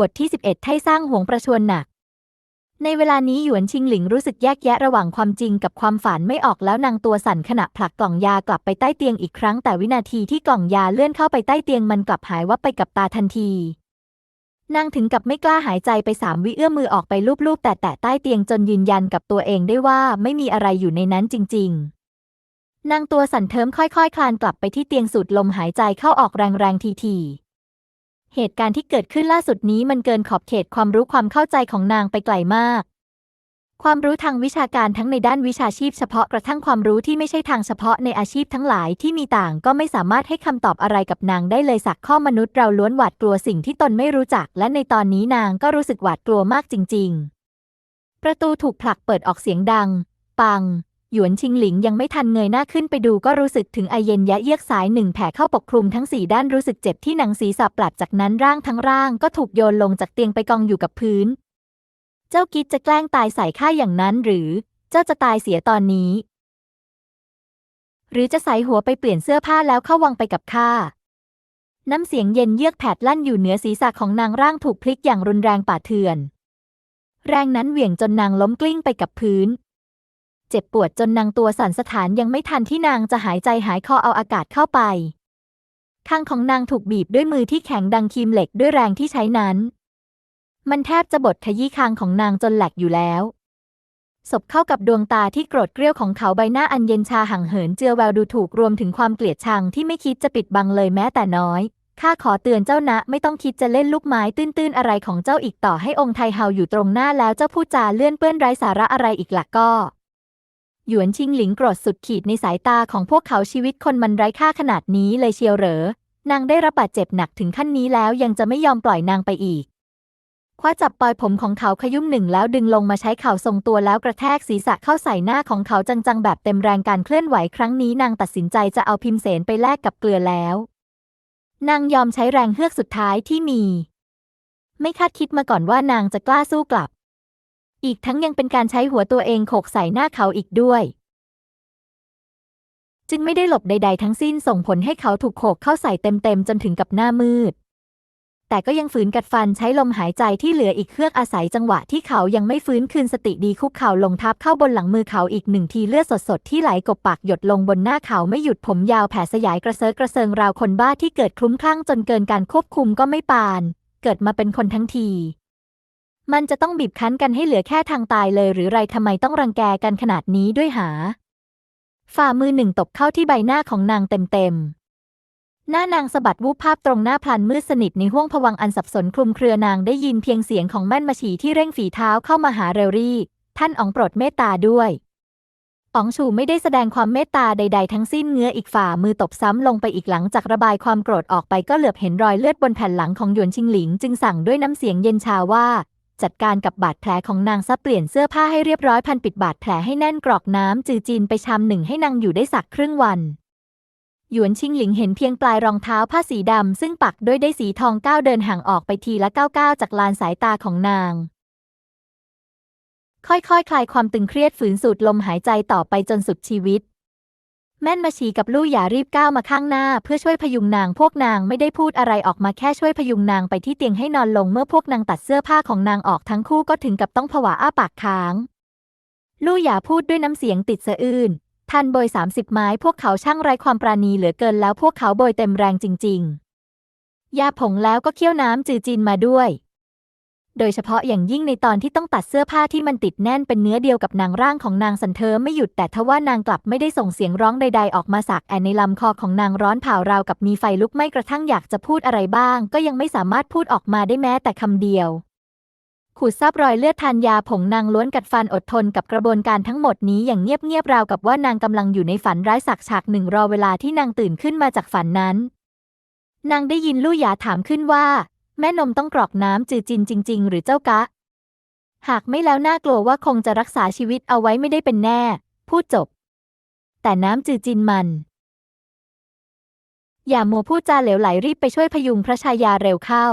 บทที่ 11 ไท่สร้างห่วงประชวนหนัก ในเวลานี้หยวนชิงหลิงรู้สึกแยกแยะระหว่างความจริงกับความฝันไม่ออกแล้วนางตัวสั่นขณะผลักกล่องยากลับไปใต้เตียงอีกครั้งแต่วินาทีที่กล่องยาเลื่อนเข้าไปใต้เตียงมันกลับหายวับไปกับตาทันที นางถึงกับไม่กล้าหายใจไปสามวิเอื้อมมือออกไปลูบๆแต่แตะใต้เตียงจนยืนยันกับตัวเองได้ว่าไม่มีอะไรอยู่ในนั้นจริง ๆนางตัวสั่นเทิมค่อยๆคคลานกลับไปที่เตียงสูดลมหายใจเข้าออกแรงๆทีๆ เหตุการณ์ที่เกิดขึ้นล่าสุดนี้มันเกินขอบเขตความรู้ความเข้าใจของนางไปไกลมาก ความรู้ทางวิชาการทั้งในด้านวิชาชีพเฉพาะกระทั่งความรู้ที่ไม่ใช่ทางเฉพาะในอาชีพทั้งหลายที่มีต่างก็ไม่สามารถให้คำตอบอะไรกับนางได้เลยสักข้อมนุษย์เราล้วนหวาดกลัวสิ่งที่ตนไม่รู้จัก และในตอนนี้นางก็รู้สึกหวาดกลัวมากจริง ๆ ประตูถูกผลักเปิดออกเสียงดัง ปัง หยวนชิงหลิงยังไม่ทันเงยหน้าขึ้นไปดูก็รู้สึกถึงไอเย็นยะเยือกสายหนึ่งแผ่เข้าปกคลุมทั้งสี่ด้านรู้สึกเจ็บที่หนังศีรษะปลัดจากนั้นร่างทั้งร่างก็ถูกโยนลงจากเตียงไปกองอยู่กับพื้น เจ้ากิจจะแกล้งตายใส่ข้าอย่างนั้นหรือ เจ้าจะตายเสียตอนนี้ หรือจะใส่หัวไปเปลี่ยนเสื้อผ้าแล้วเข้าวังไปกับข้าน้ำเสียงเย็นเยือกแผดลั่นอยู่เหนือศีรษะของนางร่างถูกพลิกอย่างรุนแรงป่าเถื่อน แรงนั้นเหวี่ยงจนนางล้มกลิ้งไปกับพื้น เจ็บปวดจนนางตัวสั่นสถานยังไม่ทันที่นางจะหายใจหายคอเอาอากาศเข้าไปคางของนางถูกบีบด้วยมือที่แข็งดังคีมเหล็กด้วยแรงที่ใช้นั้น มันแทบจะบดขยี้คางของนางจนแหลกอยู่แล้ว ศพเข้ากับดวงตาที่โกรธเกรี้ยวของเขาใบหน้าอันเย็นชาห่างเหินเจือแววดูถูกรวมถึงความเกลียดชังที่ไม่คิดจะปิดบังเลยแม้แต่น้อยข้าขอเตือนเจ้านะ ไม่ต้องคิดจะเล่นลูกไม้ตื้นๆอะไรของเจ้าอีกต่อให้องค์ไทเฮาอยู่ตรงหน้าแล้วเจ้าพูดจาเลื่อนเปื้อนไร้สาระอะไรอีกล่ะก็ หยวนชิงหลิงโกรธสุดขีดในสายตาของพวกเขาชีวิตคนมันไร้ค่าขนาดนี้เลยเชียวเหรอ นางได้รับบาดเจ็บหนักถึงขั้นนี้แล้วยังจะไม่ยอมปล่อยนางไปอีก คว้าจับปลอยผมของเขาขยุ่มหนึ่งแล้วดึงลงมาใช้เข่าทรงตัวแล้วกระแทกศีรษะเข้าใส่หน้าของเขาจังๆ แบบเต็มแรงการเคลื่อนไหวครั้งนี้นางตัดสินใจจะเอาพิมเสนไปแลกกับเกลือแล้ว นางยอมใช้แรงเฮือกสุดท้ายที่มี ไม่คาดคิดมาก่อนว่านางจะกล้าสู้กลับ อีกทั้งยังเป็นการใช้หัวตัวเองโขกใส่หน้าเขาอีกด้วย จึงไม่ได้หลบใด ๆ ทั้งสิ้นส่งผลให้เขาถูกโขกเข้าใส่เต็มๆจนถึงกับหน้ามืด แต่ก็ยังฝืนกัดฟันใช้ลมหายใจที่เหลืออีกเครือกอาศัยจังหวะที่เขายังไม่ฟื้นคืนสติดีคุกเข่าลงทับเข้าบนหลังมือเขาอีกหนึ่งทีเลือดสดๆที่ไหลกบปากหยดลงบนหน้าเขาไม่หยุดผมยาวแผ่สยายกระเซิร์กระเซิงราวคนบ้าที่เกิดคลุ้มคลั่งจนเกินการควบคุมก็ไม่ปาน เกิดมาเป็นคนทั้งที มันจะต้องบีบคั้นกันให้เหลือแค่ทางตายเลยหรือไรทำไมต้องรังแกกันขนาดนี้ด้วยหา ฝ่ามือหนึ่งตบเข้าที่ใบหน้าของนางเต็มๆ หน้านางสะบัดวูบภาพตรงหน้าพลันมืดสนิทในห้วงผวังอันสับสนคลุมเครือนางได้ยินเพียงเสียงของแม่นมาฉีที่เร่งฝีเท้าเข้ามาหาเรลรี่ ท่านอ๋องโปรดเมตตาด้วยอ๋องชูไม่ได้แสดงความเมตตาใด ๆ ทั้งสิ้นเงื้ออีกฝ่ามือตบซ้ำลงไปอีกหลังจากระบายความโกรธออกไปก็เหลือบเห็นรอยเลือดบนแผ่นหลังของหยวนชิงหลิง จึงสั่งด้วยน้ำเสียงเย็นชาว่า จัดการกับบาดแผลของนางซะเปลี่ยนเสื้อผ้าให้เรียบร้อยพันปิดบาดแผลให้แน่นกรอกน้ำจือจีนไปชามหนึ่งให้นางอยู่ได้สักครึ่งวันหยวนชิงหลิงเห็นเพียงปลายรองเท้าผ้าสีดำซึ่งปักด้วยได้สีทองก้าวเดินห่างออกไปทีละก้าวก้าวจากลานสายตาของนาง ค่อยๆคคลายความตึงเครียดฝืนสูดลมหายใจต่อไปจนสุดชีวิต แม่นมาชีกับลู่หยารีบก้าวมาข้างหน้า เพื่อช่วยพยุงนางพวกนางไม่ได้พูดอะไรออกมาแค่ช่วยพยุงนางไปที่เตียงให้นอนลงเมื่อพวกนางตัดเสื้อผ้าของนางออกทั้งคู่ก็ถึงกับต้องผวาอ้าปากค้าง ลู่หยาพูดด้วยน้ำเสียงติดสะอื้นทันโบยสามสิบไม้พวกเขาช่างไร้ความปราณีเหลือเกินแล้วพวกเขาโบยเต็มแรงจริง ๆ ยาผงแล้วก็เคี่ยวน้ำจือจีนมาด้วย โดยเฉพาะอย่างยิ่งในตอนที่ต้องตัดเสื้อผ้าที่มันติดแน่นเป็นเนื้อเดียวกับนางร่างของนางสันเทอไม่หยุดแต่ทว่านางกลับไม่ได้ส่งเสียงร้องใดๆออกมาสักแอนในลำคอของนางร้อนเผาราวกับมีไฟลุกไหม้กระทั่งอยากจะพูดอะไรบ้าง ก็ยังไม่สามารถพูดออกมาได้แม้แต่คำเดียวขูดซับรอยเลือดทานยาผงนางล้วนกัดฟันอดทนกับกระบวนการทั้งหมดนี้อย่างเงียบๆราวกับว่านางกำลังอยู่ในฝันร้ายสักฉากหนึ่งรอเวลาที่นางตื่นขึ้นมาจากฝันนั้น นางได้ยินลู่หยาถามขึ้นว่า แม่นมต้องกรอกน้ำจือจินจริง ๆ หรือเจ้ากะ หากไม่แล้วน่ากลัวว่าคงจะรักษาชีวิตเอาไว้ไม่ได้เป็นแน่ พูดจบ แต่น้ำจือจินมัน อย่ามัวพูดจาเหลวไหลรีบไปช่วยพยุงพระชายาเร็วเข้า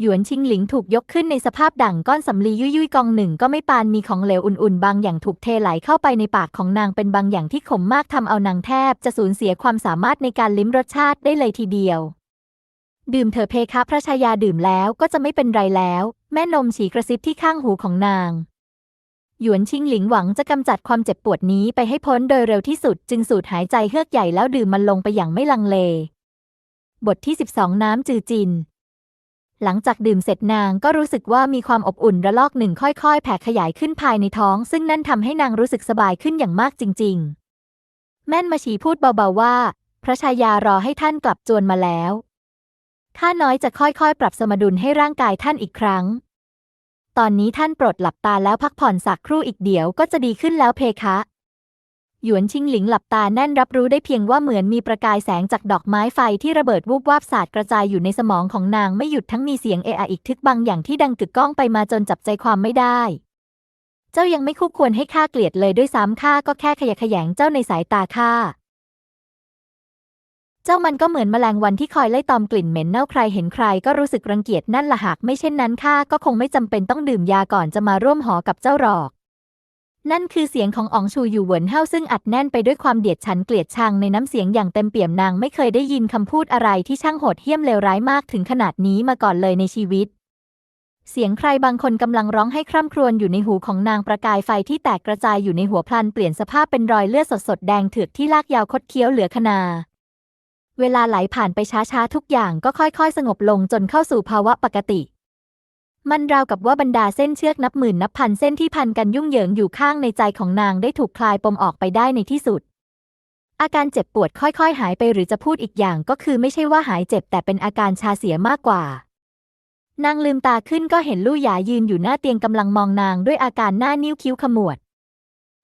หยวนชิงหลิงถูกยกขึ้นในสภาพดั่งก้อนสำลียุยยุยกองหนึ่งก็ไม่ปานมีของเหลวอุ่นๆ บางอย่างถูกเทไหลเข้าไปในปากของนางเป็นบางอย่างที่ขมมากทำเอานางแทบ จะสูญเสียความสามารถในการลิ้มรสชาติได้เลยทีเดียว ดื่มเถอะเพคะพระชายาดื่มแล้วก็จะไม่เป็นไรแล้ว แม่นมฉีกระซิบที่ข้างหูของนาง หยวนชิงหลิงหวังจะกำจัดความเจ็บปวดนี้ไปให้พ้นโดยเร็วที่สุด จึงสูดหายใจเฮือกใหญ่แล้วดื่มมันลงไปอย่างไม่ลังเล บทที่ 12 น้ำจือจิน หลังจากดื่มเสร็จนางก็รู้สึกว่ามีความอบอุ่นระลอกหนึ่งค่อยๆ แผ่ขยายขึ้นภายในท้อง ซึ่งนั่นทำให้นางรู้สึกสบายขึ้นอย่างมากจริง ๆ แม่นมาฉีพูดเบาๆว่า พระชายารอให้ท่านกลับจวนมาแล้ว ข้าน้อยจะค่อยๆ ปรับสมดุลให้ร่างกายท่านอีกครั้ง ตอนนี้ท่านปรดหลับตาแล้วพักผ่อนสักครู่อีกเดี๋ยวก็จะดีขึ้นแล้วเพคะหยวนชิงหลิงหลับตาแน่นรับรู้ได้เพียงว่าเหมือนมีประกายแสงจากดอกไม้ไฟที่ระเบิดวูบวาบสาดกระจายอยู่ในสมองของนางไม่หยุดทั้งมีเสียงเอะอะอีกทึกบางอย่างที่ดังกึกก้องไปมาจนจับใจความไม่ได้ เจ้ายังไม่คู่ควรให้ข้าเกลียดเลยด้วยซ้ำข้าก็แค่ขยะแขยงเจ้าในสายตาข้า เจ้ามันก็เหมือนแมลงวันที่คอยไล่ตอมกลิ่นเหม็นเน่าใครเห็นใครก็รู้สึกรังเกียจนั่นละหากไม่เช่นนั้นข้าก็คงไม่จำเป็นต้องดื่มยาก่อนจะมาร่วมหอกับเจ้าหรอก นั่นคือเสียงของอองชูอยู่เหวินเฮาซึ่งอัดแน่นไปด้วยความเดียดฉันเกลียดชังในน้ำเสียงอย่างเต็มเปี่ยมนางไม่เคยได้ยินคำพูดอะไรที่ช่างโหดเหี้ยมเลวร้ายมากถึงขนาดนี้มาก่อนเลยในชีวิตเสียงใครบางคนกำลังร้องให้คร่ำครวญอยู่ในหูของนางประกายไฟที่แตกกระจายอยู่ในหัวพลันเปลี่ยนสภาพเป็นรอยเลือดสดๆ แดงเถือกที่ลากยาวคดเคี้ยวเหลือขนา เวลาไหลผ่านไปช้าๆ ทุกอย่างก็ค่อยๆ สงบลงจนเข้าสู่ภาวะปกติ มันราวกับว่าบรรดาเส้นเชือกนับหมื่นนับพันเส้นที่พันกันยุ่งเหยิงอยู่ข้างในใจของนางได้ถูกคลายปมออกไปได้ในที่สุด อาการเจ็บปวดค่อยๆ หายไปหรือจะพูดอีกอย่างก็คือไม่ใช่ว่าหายเจ็บแต่เป็นอาการชาเสียมากกว่านางลืมตาขึ้นก็เห็นลู่หยายืนอยู่หน้าเตียงกำลังมองนางด้วยอาการหน้านิ้วคิ้วขมวด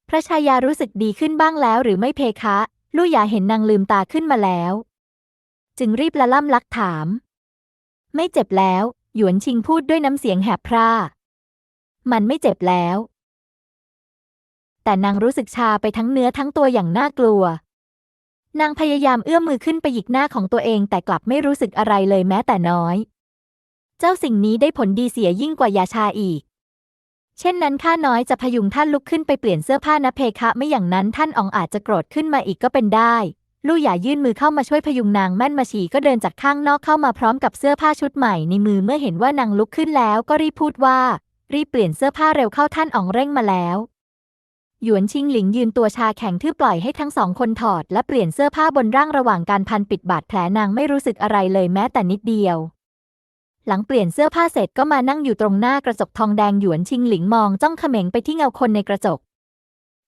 พระชายารู้สึกดีขึ้นบ้างแล้วหรือไม่เพคะ ลู่หยาเห็นนางลืมตาขึ้นมาแล้ว จึงรีบละล่ำลักถาม ไม่เจ็บแล้ว หยวนชิงพูดด้วยน้ำเสียงแหบพร่า มันไม่เจ็บแล้ว แต่นางรู้สึกชาไปทั้งเนื้อทั้งตัวอย่างน่ากลัวนางพยายามเอื้อมมือขึ้นไปหยิกหน้าของตัวเองแต่กลับไม่รู้สึกอะไรเลยแม้แต่น้อย เจ้าสิ่งนี้ได้ผลดีเสียยิ่งกว่ายาชาอีก เช่นนั้นข้าน้อยจะพยุงท่านลุกขึ้นไปเปลี่ยนเสื้อผ้านะเพคะ ไม่อย่างนั้นท่านอองอาจจะโกรธขึ้นมาอีกก็เป็นได้ ลู่หยายื่นมือเข้ามาช่วยพยุงนางแม่นมาฉีก็เดินจากข้างนอกเข้ามาพร้อมกับเสื้อผ้าชุดใหม่ในมือเมื่อเห็นว่านางลุกขึ้นแล้วก็รีบพูดว่า รีบเปลี่ยนเสื้อผ้าเร็วเข้าท่านอองเร่งมาแล้ว หยวนชิงหลิงยืนตัวชาแข็งทื่อปล่อยให้ทั้งสองคนถอด และเปลี่ยนเสื้อผ้าบนร่างระหว่างการพันปิดบาดแผลนางไม่รู้สึกอะไรเลยแม้แต่นิดเดียว หลังเปลี่ยนเสื้อผ้าเสร็จก็มานั่งอยู่ตรงหน้ากระจกทองแดงหยวนชิงหลิงมองจ้องเขม็งไปที่เงาคนในกระจก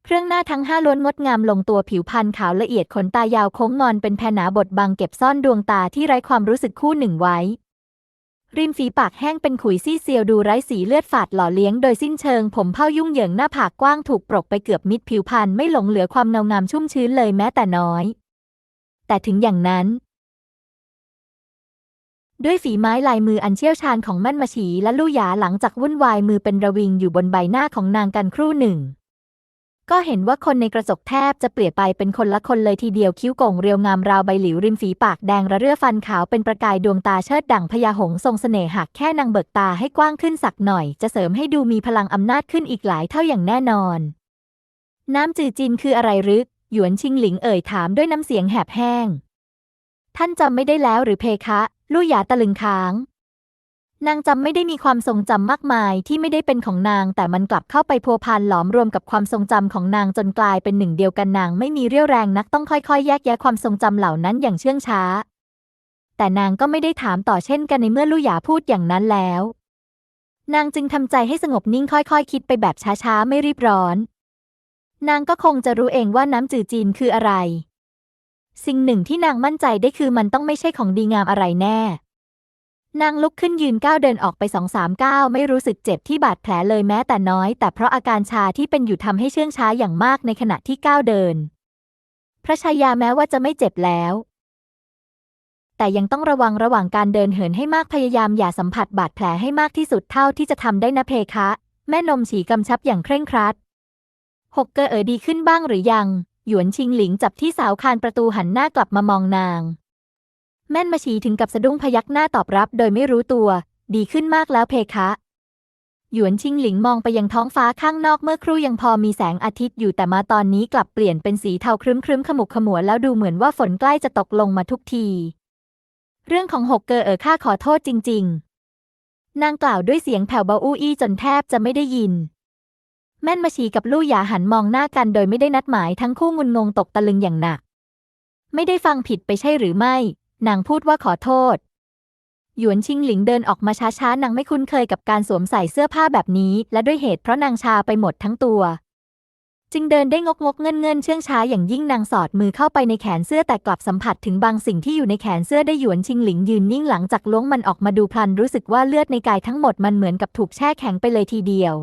เครื่องหน้าทั้งห้าล้วนงดงามลงตัวผิวพรรณขาวละเอียดขนตายาวโค้งงอนเป็นแผ่หนาบดบังเก็บซ่อนดวงตาที่ไร้ความรู้สึกคู่หนึ่งไว้ ริมฝีปากแห้งเป็นขุยซี่เซียวดูไร้สีเลือดฝาดหล่อเลี้ยงโดยสิ้นเชิง ผมเผ้ายุ่งเหยิงหน้าผากกว้างถูกปรกไปเกือบมิดผิวพรรณไม่หลงเหลือความเงางามชุ่มชื้นเลยแม้แต่น้อย แต่ถึงอย่างนั้นด้วยฝีไม้ลายมืออันเชี่ยวชาญของมั่นมาฉีและลู่หยาหลังจากวุ่นวายมือเป็นระวิงอยู่บนใบหน้าของนางกันครู่หนึ่ง ก็เห็นว่าคนในกระจกแทบจะเปลี่ยนไปเป็นคนละคนเลยทีเดียวคิ้วโก่งเรียวงามราวใบหลิวริมฝีปากแดงระเรื่อฟันขาวเป็นประกายดวงตาเชิดดั่งพญาหงส์ทรงเสน่ห์หากแค่นางเบิกตาให้กว้างขึ้นสักหน่อย จะเสริมให้ดูมีพลังอำนาจขึ้นอีกหลายเท่าอย่างแน่นอน น้ำจือจินคืออะไรรือหยวนชิงหลิงเอ่ยถามด้วยน้ำเสียงแหบแห้ง ท่านจำไม่ได้แล้วหรือเพคะ ลู่หยาตะลึงค้าง นางจำไม่ได้มีความทรงจำมากมายที่ไม่ได้เป็นของนาง แต่มันกลับเข้าไปพัวพันหลอมรวมกับความทรงจำของนางจนกลายเป็นหนึ่งเดียวกันนางไม่มีเรี่ยวแรงนักต้องค่อยๆ แยกแยะความทรงจำเหล่านั้นอย่างเชื่องช้า แต่นางก็ไม่ได้ถามต่อเช่นกันในเมื่อลู่หยาพูดอย่างนั้นแล้ว นางจึงทำใจให้สงบนิ่งค่อยๆ คิดไปแบบช้าๆ ไม่รีบร้อน นางก็คงจะรู้เองว่าน้ำจือจีนคืออะไร สิ่งหนึ่งที่นางมั่นใจได้คือมันต้องไม่ใช่ของดีงามอะไรแน่ นางลุกขึ้นยืนก้าวเดินออกไปสองสามก้าวไม่รู้สึกเจ็บที่บาดแผลเลยแม้แต่น้อย แต่เพราะอาการชาที่เป็นอยู่ทำให้เชื่องช้าอย่างมากในขณะที่ก้าวเดิน พระชายาแม้ว่าจะไม่เจ็บแล้ว แต่ยังต้องระวังระหว่างการเดินเหินให้มากพยายามอย่าสัมผัสบาดแผลให้มากที่สุดเท่าที่จะทำได้นะเพคะ แม่นมฉีกำชับอย่างเคร่งครัดหกเกอเอ๋อดีขึ้นบ้างหรือยัง หยวนชิงหลิงจับที่สาวคานประตูหันหน้ากลับมามองนาง แม่นมาฉีถึงกับสะดุ้งพยักหน้าตอบรับ โดยไม่รู้ตัว ดีขึ้นมากแล้วเพคะ หยวนชิงหลิงมองไปยังท้องฟ้าข้างนอกเมื่อครู่ยังพอมีแสงอาทิตย์อยู่แต่มาตอนนี้กลับเปลี่ยนเป็นสีเทาครึ้มครึ้มขมุกขมัวแล้วดูเหมือนว่าฝนใกล้จะตกลงมาทุกที เรื่องของหกเกอเอ๋อข้าขอโทษจริง ๆ นางกล่าวด้วยเสียงแผ่วเบาอู้อี้จนแทบจะไม่ได้ยินแม่นมาชีกับลู่หยาหันมองหน้ากันโดยไม่ได้นัดหมายทั้งคู่งุนงงตกตะลึงอย่างหนัก ไม่ได้ฟังผิดไปใช่หรือไม่ นางพูดว่าขอโทษ หยวนชิงหลิงเดินออกมาช้าๆนางไม่คุ้นเคยกับการสวมใส่เสื้อผ้าแบบนี้ และด้วยเหตุเพราะนางชาไปหมดทั้งตัว จึงเดินได้งกงกเงินเงินเชื่องช้าอย่างยิ่งนางสอดมือเข้าไปในแขนเสื้อแต่กลับสัมผัสถึงบางสิ่งที่อยู่ในแขนเสื้อได้หยวนชิงหลิงยืนนิ่งหลังจากล้วงมันออกมาดูพลันรู้สึกว่าเลือดในกายทั้งหมดมันเหมือนกับถูกแช่แข็งไปเลยทีเดียว